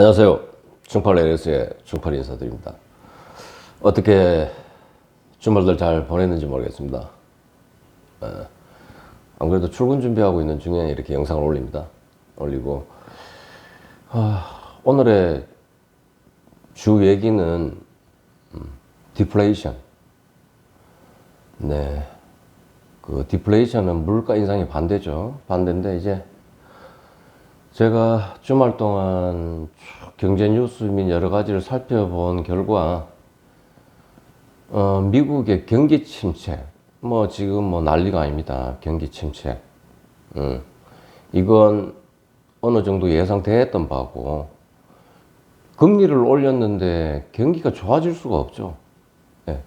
안녕하세요. 중팔 LS의 중팔 인사드립니다. 어떻게 주말들 잘 보냈는지 모르겠습니다. 어, 안 그래도 출근 준비하고 있는 중에 이렇게 영상을 올립니다. 올리고, 아, 오늘의 주 얘기는, 음, 디플레이션. 네. 그 디플레이션은 물가 인상의 반대죠. 반대인데 이제 제가 주말 동안 쭉 경제 뉴스 및 여러 가지를 살펴본 결과, 어, 미국의 경기 침체, 뭐 지금 뭐 난리가 아닙니다. 경기 침체. 음, 이건 어느 정도 예상됐던 바고, 금리를 올렸는데 경기가 좋아질 수가 없죠. 예.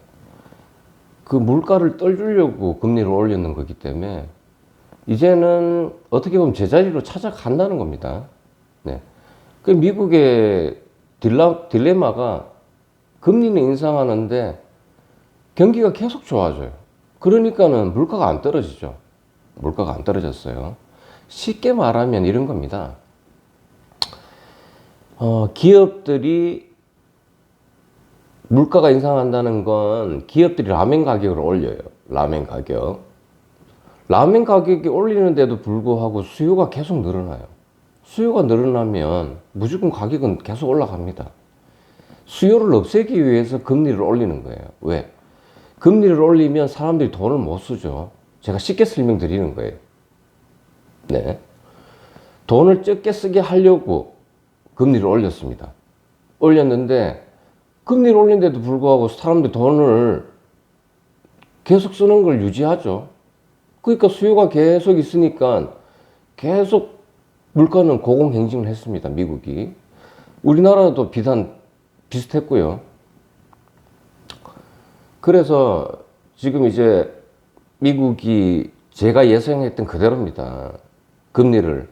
그 물가를 떨주려고 금리를 올리는 거기 때문에 이제는 어떻게 보면 제자리로 찾아간다는 겁니다. 네. 그 미국의 딜라, 딜레마가 금리는 인상하는데 경기가 계속 좋아져요. 그러니까는 물가가 안 떨어지죠. 물가가 안 떨어졌어요. 쉽게 말하면 이런 겁니다. 어, 기업들이 물가가 인상한다는 건 기업들이 라멘 가격을 올려요. 라멘 가격. 라멘 가격이 올리는데도 불구하고 수요가 계속 늘어나요. 수요가 늘어나면 무조건 가격은 계속 올라갑니다. 수요를 없애기 위해서 금리를 올리는 거예요. 왜? 금리를 올리면 사람들이 돈을 못 쓰죠. 제가 쉽게 설명드리는 거예요. 네. 돈을 적게 쓰게 하려고 금리를 올렸습니다. 올렸는데 금리를 올린데도 불구하고 사람들이 돈을 계속 쓰는 걸 유지하죠. 그러니까 수요가 계속 있으니까 계속 물가는 고공행진을 했습니다. 미국이. 우리나라도 비단 비슷했고요. 그래서 지금 이제 미국이 제가 예상했던 그대로입니다. 금리를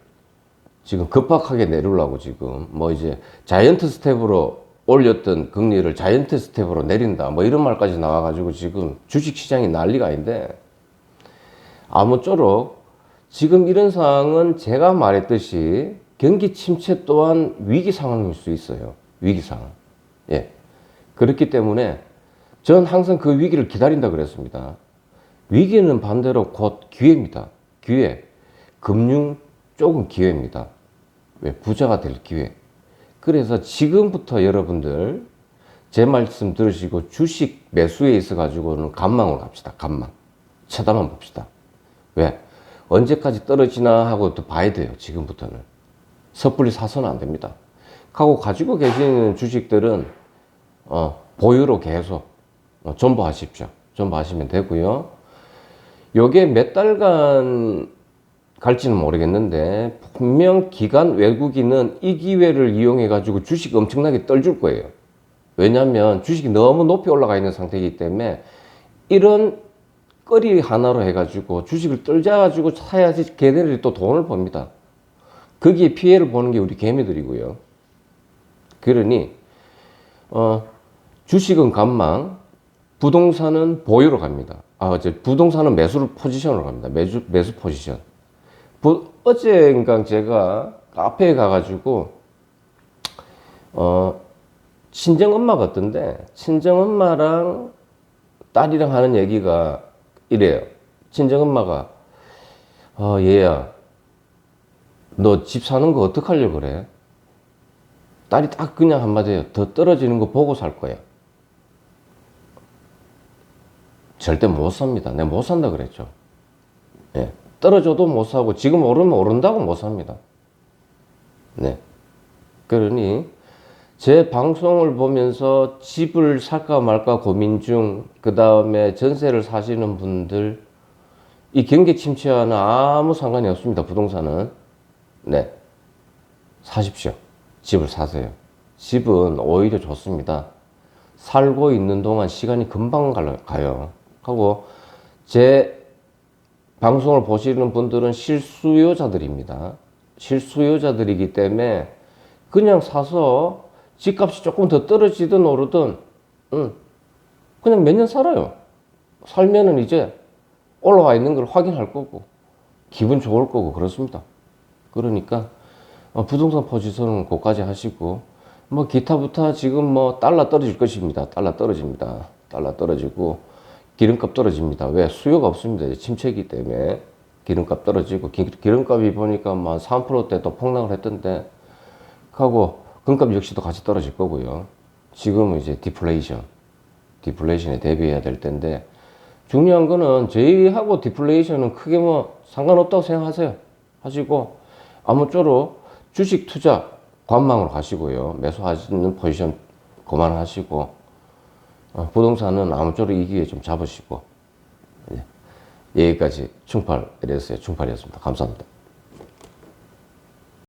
지금 급박하게 내리려고 지금 뭐 이제 자이언트 스텝으로 올렸던 금리를 자이언트 스텝으로 내린다 뭐 이런 말까지 나와가지고 지금 주식 시장이 난리가 아닌데 아무쪼록 지금 이런 상황은 제가 말했듯이 경기 침체 또한 위기 상황일 수 있어요. 위기 상황. 예. 그렇기 때문에 전 항상 그 위기를 기다린다 그랬습니다. 위기는 반대로 곧 기회입니다. 기회. 금융 쪽은 기회입니다. 왜? 부자가 될 기회. 그래서 지금부터 여러분들 제 말씀 들으시고 주식 매수에 있어 가지고는 간망을 합시다. 간망. 쳐다만 봅시다. 왜? 언제까지 떨어지나 하고 또 봐야 돼요. 지금부터는. 섣불리 사서는 안 됩니다. 하고 가지고 계시는 주식들은 어, 보유로 계속 어, 존버하십시오. 존버하시면 되고요. 요게 몇 달간 갈지는 모르겠는데 분명 기간 외국인은 이 기회를 이용해 가지고 주식 엄청나게 떨줄 거예요. 왜냐하면 주식이 너무 높이 올라가 있는 상태이기 때문에 이런 거리 하나로 해가지고 주식을 떨자 가지고 사야지 걔네들이 또 돈을 법니다. 거기에 피해를 보는 게 우리 개미들이고요. 그러니 어, 주식은 간망, 부동산은 보유로 갑니다. 아, 이제 부동산은 매수 포지션으로 갑니다. 매수 매수 포지션. 부, 어제인가 제가 카페에 가가지고 어 친정 엄마가 어떤데 친정 엄마랑 딸이랑 하는 얘기가 이래요. 친정 엄마가 어 얘야 너 집 사는 거 어떡하려고 그래? 딸이 딱 그냥 한마디예요. 더 떨어지는 거 보고 살 거야. 절대 못 삽니다. 내가 못 산다 그랬죠. 예. 떨어져도 못 사고 지금 오르면 오른다고 못 삽니다. 네. 그러니 제 방송을 보면서 집을 살까 말까 고민 중, 그 다음에 전세를 사시는 분들, 이 경기 침체와는 아무 상관이 없습니다. 부동산은. 네. 사십시오. 집을 사세요. 집은 오히려 좋습니다. 살고 있는 동안 시간이 금방 가요. 하고, 제 방송을 보시는 분들은 실수요자들입니다. 실수요자들이기 때문에 그냥 사서 집값이 조금 더 떨어지든 오르든, 응, 그냥 몇 년 살아요. 살면은 이제 올라와 있는 걸 확인할 거고, 기분 좋을 거고, 그렇습니다. 그러니까, 어, 부동산 포지션은 고까지 하시고, 뭐 기타부터 지금 뭐 달러 떨어질 것입니다. 달러 떨어집니다. 달러 떨어지고 기름값 떨어집니다. 왜? 수요가 없습니다. 침체기 때문에 기름값 떨어지고 기, 기름값이 보니까 뭐 3%대 또 폭락을 했던데 하고 금값 역시도 같이 떨어질 거고요. 지금은 이제 디플레이션, 디플레이션에 대비해야 될 텐데 중요한 거는 저희하고 디플레이션은 크게 뭐 상관없다고 생각하세요. 하시고 아무쪼록 주식 투자 관망으로 가시고요. 매수하시는 포지션 그만하시고 어, 부동산은 아무쪼록 이 기회에 좀 잡으시고 예. 여기까지 충팔 LS의 충팔이었습니다. 감사합니다.